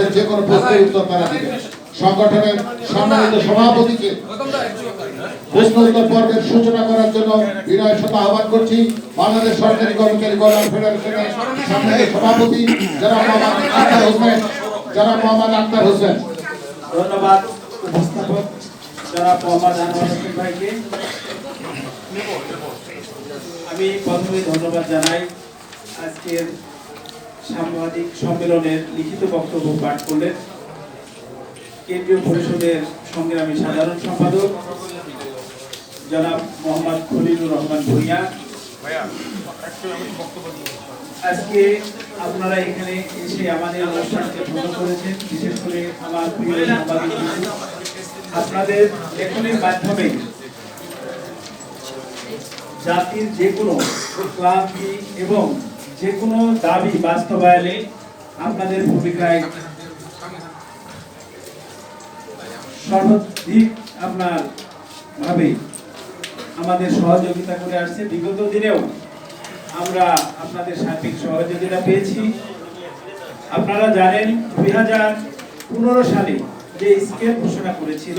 আমাদের যে কোনো প্রশ্নের উত্তর তারা দিবে। সংগঠনের সম্মানিত সভাপতিকে প্রশ্ন উত্তর পর্বের সূচনা করার জন্য বিনয়ের সাথে আহ্বান করছি। বাংলাদেশ সরকারি কর্মচারী কল্যাণ ফেডারেশনের সম্মানিত সভাপতি, যারা মোহাম্মদ আক্তার হোসেন, যারা মোহাম্মদ আক্তার হোসেন। ধন্যবাদ উপস্থাপক জনাব মোহাম্মদ আনোয়ার হোসেন ভাইকে। আমি প্রথমে ধন্যবাদ জানাই আজকের সাংবাদিক সম্মেলনের লিখিত বক্তব্য পাঠ করলেন কেন্দ্রীয় পরিষদের সংগ্রামী সাধারণ সম্পাদক জনাব মোহাম্মদ খলিলুর রহমান ভুইয়া। আজকে আপনারা এখানে এসে আমাদের অনুষ্ঠানকে ধন্য করেছেন, বিশেষ করে আমার প্রিয় সাংবাদিক আপনাদের লেখনের মাধ্যমে জাতির যে কোনো ক্লান্তি এবং যে কোনো দাবি বাস্তবায়নে আপনাদের ভূমিকায় সর্বাধিক আপনার ভাবে আমাদের সহযোগিতা করে আসছে। বিগত দিনেও আমরা আপনাদের সার্বিক সহযোগিতা পেয়েছি। আপনারা জানেন, দুই হাজার পনেরো সালে যে স্কেল ঘোষণা করেছিল,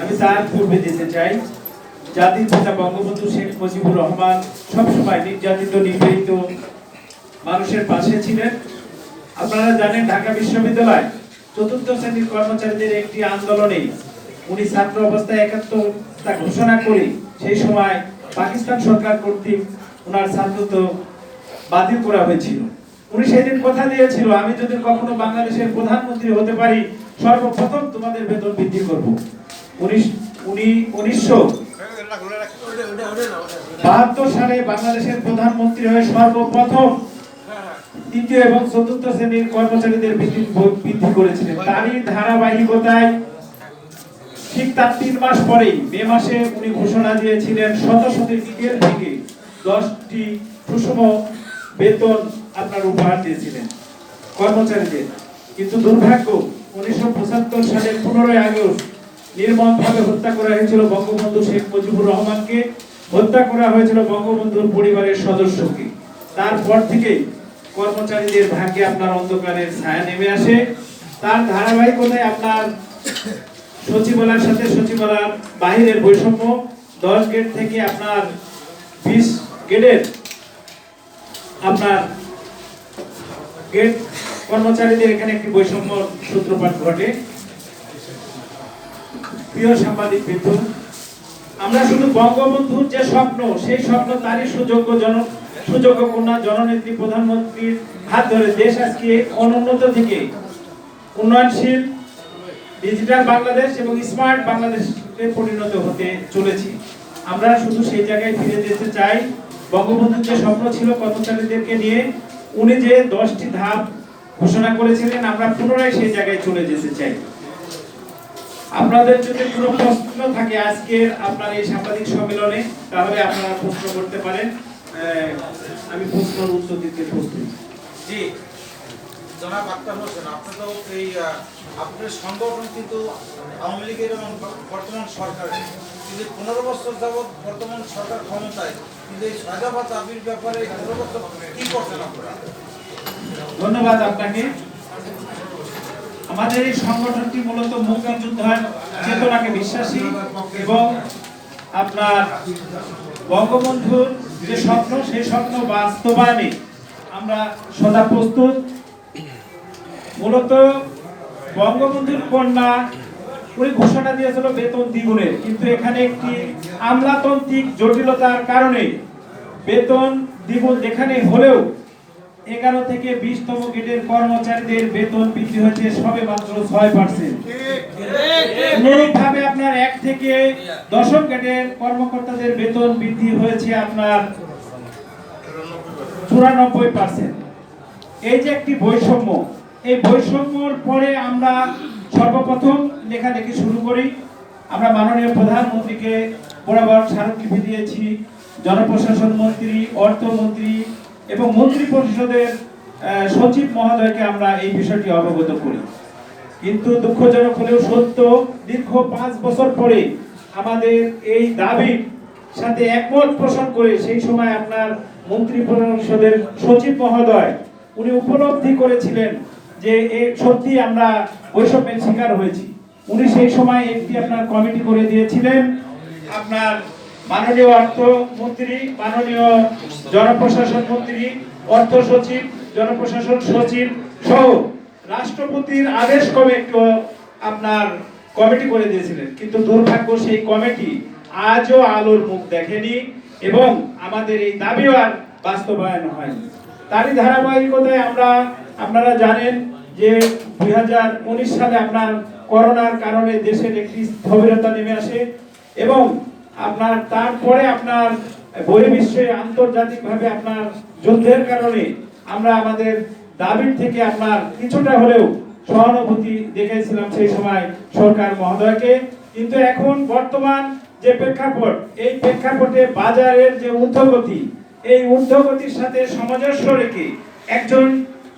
আমি তার পূর্বে যেতে চাই। জাতির পিতা বঙ্গবন্ধু শেখ মুজিবুর রহমান সবসময় নির্যাতিত, নিপীড়িত মানুষের পাশে ছিলেন। আপনারা জানেন ঢাকা বিশ্ববিদ্যালয় চতুর্থ শ্রেণির কর্মচারীদের একটি আন্দোলনে উনি ছাত্র অবস্থায় একাত্মতা ঘোষণা করে সেই সময় পাকিস্তান সরকার কর্তৃক ওনার ছাত্রত্ব বাতিল করা হয়েছিল। উনি সেদিন কথা দিয়েছিল, আমি যদি কখনো বাংলাদেশের প্রধানমন্ত্রী হতে পারি, সর্বপ্রথম তোমাদের বেতন বৃদ্ধি করব। উনি উনিশশো বাহাত্তর সালে বাংলাদেশের প্রধানমন্ত্রী হয়ে সর্বপ্রথম তৃতীয় এবং চতুর্থ শ্রেণির কর্মচারীদের বৃদ্ধি করেছিলেন। তারই ধারাবাহিকতায় ঠিক তার তিন মাস পরেই মে মাসে উনি ঘোষণা দিয়েছিলেন শত শত স্কেল থেকে দশটি সুষম বেতন আপনার উপহার দিয়েছিলেন কর্মচারীদের। কিন্তু দুর্ভাগ্য, উনিশশো পঁচাত্তর সালের পনেরোই আগস্ট নির্মমভাবে হত্যা করা হয়েছিল বঙ্গবন্ধু শেখ মুজিবুর রহমানকে। হত্যা করা হয়েছিল বঙ্গবন্ধুর পরিবারের সদস্যকে। তারপর থেকেই কর্মচারীদের ভাগ্যে আপনার অন্ধকারের ছায়া নেমে আসে। তার ধারাবাহিকতায় আপনার সচিবালয়ের সাথে সচিবালয়ের বাহিরের বৈষম্য, দশ গেট থেকে আপনার বিশ গেটের আপনার গেট কর্মচারীদের এখানে একটি বৈষম্য সূত্রপাত ঘটে। প্রিয় সাংবাদিক বৃন্দু, আমরা শুধু বঙ্গবন্ধুর যে স্বপ্ন, সেই স্বপ্ন তারই সুযোগ্য জন সুযোগ্য কন্যা জননেত্রী প্রধানমন্ত্রীর হাত ধরে দেশ আজকে অনুন্নত থেকে উন্নয়নশীল, ডিজিটাল বাংলাদেশ এবং স্মার্ট বাংলাদেশে পরিণত হতে আমরা শুধু সেই জায়গায় ফিরে যেতে চাই। বঙ্গবন্ধুর যে স্বপ্ন ছিল কর্মচারীদেরকে নিয়ে, উনি যে দশটি ধাপ ঘোষণা করেছিলেন, আমরা পুনরায় সেই জায়গায় চলে যেতে চাই। আপনাদের যদি কোনো প্রশ্ন থাকে আজকের আপনার এই সাংবাদিক সম্মেলনে, তাহলে আপনারা প্রশ্ন করতে পারেন। আমি প্রশ্নের উত্তর দিতে প্রস্তুত। জি জনাব আক্তার হোসেন আপনি তো এই আপনার সংগঠন কিন্তু আওয়ামী লীগের এবং বর্তমান সরকারের। কিন্তু পনেরো বছর যাবৎ বর্তমান সরকার ক্ষমতায় কিন্তু এই সাজাবাদ দাবির ব্যাপারে পনেরো বছর কি করছেন আপনারা? ধন্যবাদ আপনাকে। আমাদের এই সংগঠনটি মূলত মুক্তিযুদ্ধের চেতনাকে বিশ্বাসী এবং আপনার বঙ্গবন্ধুর যে স্বপ্ন, সেই স্বপ্ন বাস্তবায়নে আমরা সদা প্রস্তুত। মূলত বঙ্গবন্ধুর কন্যা, উনি ঘোষণা দিয়েছিল বেতন দ্বিগুণের। কিন্তু এখানে একটি আমলাতান্ত্রিক জটিলতার কারণে বেতন দ্বিগুণ যেখানে হলেও এগারো থেকে বিশতম গেটের কর্মচারীদের বেতন বৃদ্ধি হয়েছে সবে মাত্র ছয় পার্সেন্ট আপনার এক থেকে দশম গেটের কর্মকর্তাদের বেতন বৃদ্ধি হয়েছে আপনার চুরানব্বই পার্সেন্ট এই যে একটি বৈষম্য, এই বৈষম্যর পরে আমরা সর্বপ্রথম লেখালেখি শুরু করি। আমরা মাননীয় প্রধানমন্ত্রীকে বরাবর স্মারকলিপি দিয়েছি। জনপ্রশাসন মন্ত্রী, অর্থমন্ত্রী এবং মন্ত্রী পরিষদের সচিব মহোদয়কে আমরা এই বিষয়টি অবগত করি। কিন্তু দুঃখজনক হলেও সত্য, দীর্ঘ পাঁচ বছর পরে আমাদের এই দাবির সাথে একমত পোষণ করে সেই সময় আপনার মন্ত্রী পরিষদের সচিব মহোদয়, উনি উপলব্ধি করেছিলেন যে এ সত্যি আমরা বৈষম্যের শিকার হয়েছি। উনি সেই সময় একটি আপনার কমিটি করে দিয়েছিলেন, আপনার মাননীয় অর্থমন্ত্রী, মাননীয় জনপ্রশাসন মন্ত্রী, অর্থ সচিব, জনপ্রশাসন সচিব সহ রাষ্ট্রপতির আদেশ ক্রমে একটু আপনার কমিটি করে দিয়েছিলেন? কিন্তু দুর্ভাগ্য সেই কমিটি আজও আলোর মুখ দেখেনি এবং আমাদের এই দাবিও আর বাস্তবায়ন হয়নি। তারই ধারাবাহিকতায় আমরা, আপনারা জানেন যে দুই হাজার উনিশ সালে আপনার করোনার কারণে দেশের একটি স্থবিরতা নেমে আসে এবং আপনার তারপরে আপনার বহির্বিশ্বে আন্তর্জাতিকভাবে আপনার যুদ্ধের কারণে আমরা আমাদের দাবির থেকে আপনার কিছুটা হলেও সহানুভূতি দেখেছিলাম সেই সময় সরকার মহোদয়কে। কিন্তু এখন বর্তমান যে প্রেক্ষাপট, এই প্রেক্ষাপটে বাজারের যে ঊর্ধ্বগতি, এই ঊর্ধ্বগতির সাথে সামঞ্জস্য রেখে একজন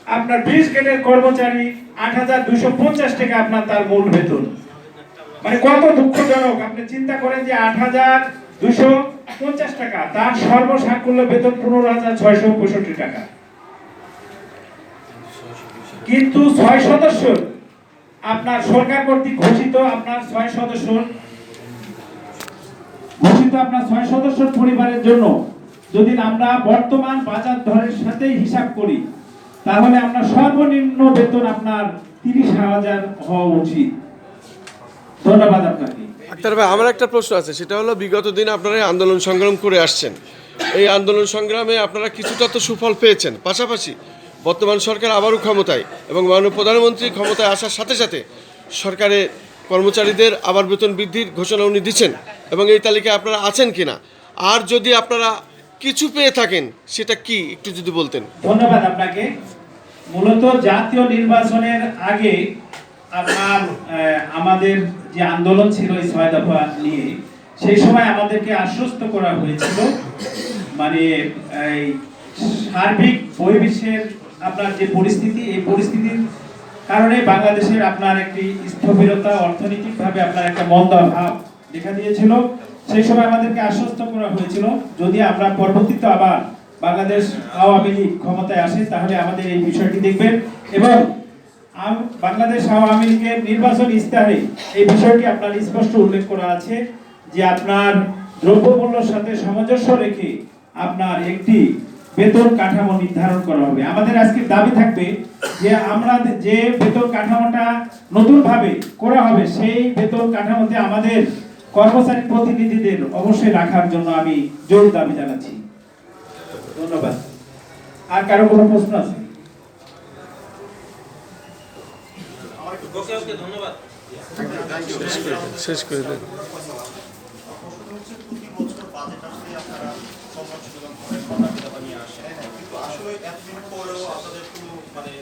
আপনার ব্রিজ গেটের কর্মচারী আট হাজার দুইশো পঞ্চাশ টাকা আপনার তার মূল বেতন। মানে কত দুঃখজনক? আপনি চিন্তা করেন যে আট হাজার দুশো পঞ্চাশ টাকা, তার সর্বসাকুল্য বেতন পনেরো হাজার ছয়শো পঁয়ষট্টি টাকা। কিন্তু ছয় সদস্য, আপনার সরকার কর্তৃক ঘোষিত আপনার ছয় সদস্য, ঘোষিত আপনার ছয় সদস্য পরিবারের জন্য যদি আমরা বর্তমান বাজার দরের সাথে হিসাব করি, তাহলে আমরা সর্বনিম্ন বেতন আপনার তিরিশ হাজার হওয়া উচিত। ধন্যবাদ আপনাকে। আক্তার ভাই আমার একটা প্রশ্ন আছে সেটা হলো বিগত দিনে আপনারা আন্দোলন সংগ্রাম করে আসছেন। এই আন্দোলন সংগ্রামে আপনারা কিছুটা তো সুফল পেয়েছেন। পাশাপাশি বর্তমান সরকার আবারও ক্ষমতায় এবং মাননীয় প্রধানমন্ত্রী ক্ষমতায় আসার সাথে সাথে সরকারের কর্মচারীদের আবার বেতন বৃদ্ধির ঘোষণা উনি দিচ্ছেন এবং এই তালিকায় আপনারা আছেন কিনা। আর যদি আপনারা কিছু পেয়ে থাকেন সেটা কি একটু যদি বলতেন। ধন্যবাদ আপনাকে। মূলত জাতীয় নির্বাচনের আগে আপনার আমাদের যে আন্দোলন ছিল এই ছয় দফা নিয়ে, সেই সময় আমাদেরকে আশ্বস্ত করা হয়েছিল মানে এই সার্বিক বহির্বিশ্বের আপনার যে পরিস্থিতি, এই পরিস্থিতির কারণে বাংলাদেশের আপনার একটি স্থবিরতা অর্থনৈতিকভাবে আপনার একটা মন্দা ভাব দেখা দিয়েছিল। সেই সময় আমাদেরকে আশ্বস্ত করা হয়েছিল, যদি আমরা পরবর্তীতে আবার বাংলাদেশ আওয়ামী লীগ ক্ষমতায় আসে, তাহলে আমাদের এই বিষয়টি দেখবেন এবং বাংলাদেশ আওয়ামী লীগের নির্বাচন ইস্তাহারে এই বিষয়টি আপনার স্পষ্ট উল্লেখ করা আছে যে আপনার দ্রব্যমূল্যের সাথে সামঞ্জস্য রেখে আপনার একটি বেতন কাঠামো নির্ধারণ করা হবে। আমাদের আজকে দাবি থাকবে যে আমরা যে বেতন কাঠামোটা নতুন ভাবে করা হবে, সেই বেতন কাঠামোতে আমাদের কর্মচারী প্রতিনিধিদের অবশ্যই রাখার জন্য আমি জোর দাবি জানাচ্ছি। ধন্যবাদ। আর কারও কোনো প্রশ্ন আছে? ওকে ওকে ধন্যবাদ। শেষ করে দেন। মানে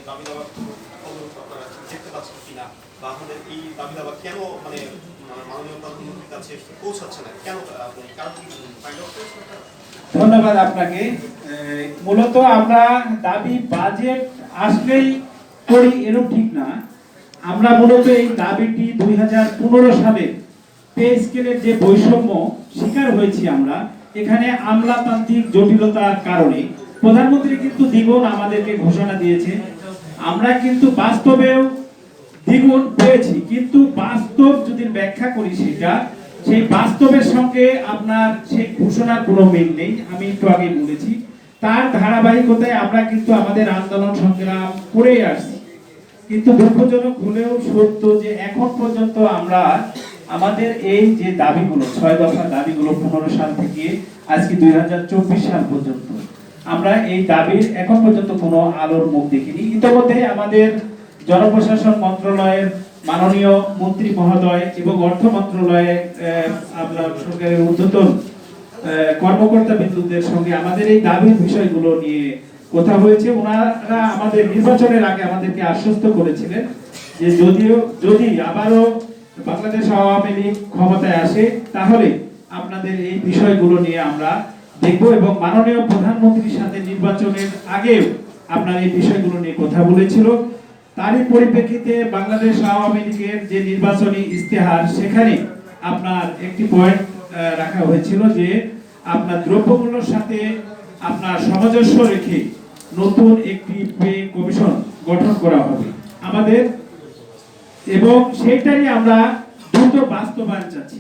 মানে মানে ধন্যবাদ আপনাকে। মূলত আমরা দাবি বাজেট আসলেই করি এরকম ঠিক না। আমরা মূলত এই দাবিটি দুই হাজার পনেরো সালে পে স্কেলের যে বৈষম্য শিকার হয়েছি আমরা, এখানে আমলাতান্ত্রিক জটিলতার কারণে প্রধানমন্ত্রী কিন্তু দ্বিগুণ আমাদেরকে ঘোষণা দিয়েছে। আমরা কিন্তু বাস্তবেও দ্বিগুণ পেয়েছি, কিন্তু বাস্তব যদি ব্যাখ্যা করি সেটা, সেই বাস্তবের সঙ্গে আপনার সেই ঘোষণার কোনো মিল নেই, আমি একটু আগে বলেছি। তার ধারাবাহিকতায় আমরা কিন্তু আমাদের আন্দোলন সংগ্রাম করেই আসছি। কিন্তু দুঃখজনক হলেও সত্য যে এখন পর্যন্ত আমরা আমাদের এই যে দাবিগুলো, ছয় দফা দাবিগুলো পনেরো সাল থেকে আজকে দুই সাল পর্যন্ত, আমরা এই দাবির এখন পর্যন্ত কোনো আলোর মুখ দেখিনি। ইতিমধ্যে আমাদের জনপ্রশাসন মন্ত্রণালয়ের মাননীয় মন্ত্রী মহোদয় এবং অর্থ মন্ত্রণালয়ে আপনার সরকারের ঊর্ধ্বতন কর্মকর্তা বিন্দুদের সঙ্গে আমাদের এই দাবির বিষয়গুলো নিয়ে কথা হয়েছে, ওনারা আমাদের নির্বাচনের আগে আমাদেরকে আশ্বস্ত করেছিলেন যে যদিও, যদি আবারও বাংলাদেশ আওয়ামী লীগ ক্ষমতায় আসে, তাহলে আপনাদের এই বিষয়গুলো নিয়ে আমরা দেখব এবং মাননীয় প্রধানমন্ত্রীর সাথে নির্বাচনের আগেও আপনার এই বিষয়গুলো নিয়ে কথা বলেছিল। তারই পরিপ্রেক্ষিতে বাংলাদেশ আওয়ামী লীগের যে নির্বাচনী ইস্তেহার সেখানে আপনার একটি পয়েন্ট রাখা হয়েছিল যে আপনার দ্রব্যমূল্যের সাথে আপনার সামঞ্জস্য রেখে নতুন একটি পে কমিশন গঠন করা হবে। আমাদের এবং সেটাই আমরা দ্রুত বাস্তবায়ন চাচ্ছি।